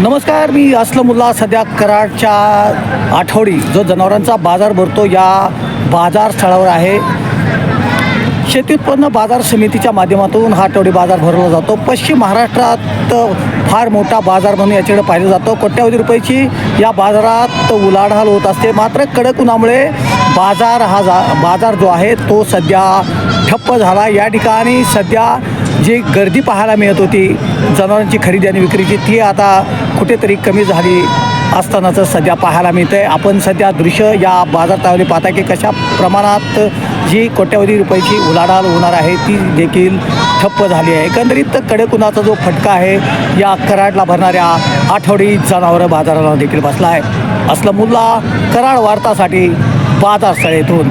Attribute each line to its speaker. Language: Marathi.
Speaker 1: नमस्कार मी असलमुल्ला सध्या कराडच्या आठवडी जो जनावरांचा बाजार भरतो या बाजार स्थळावर आहे. शेती उत्पन्न बाजार समितीच्या माध्यमातून हा आठवडी बाजार भरवला जातो. पश्चिम महाराष्ट्रात फार मोठा बाजार म्हणून याच्याकडे पाहिलं जातो. कोट्यावधी रुपयाची या बाजारात उलाढाल होत असते. मात्र कडक उन्हामुळे बाजार हा जा बाजार जो आहे तो सध्या ठप्प झाला. या ठिकाणी सध्या जी गर्दी पाहायला मिळत होती जनावरांची खरेदी आणि विक्रीची ती आता कुठेतरी कमी झाली असतानाचं सध्या पाहायला मिळतं आहे आपण सध्या दृश्य या बाजारतावली पाहता की कशा प्रमाणात जी कोट्यावधी रुपयाची उलाढाल होणार आहे ती देखील ठप्प झाली आहे. एकंदरीत कडक उन्हाचा जो फटका आहे या कराडला भरणाऱ्या आठवडी जनावरं बाजाराला देखील बसला आहे. असलं मुल्ला कराड वार्तासाठी बाजार येथून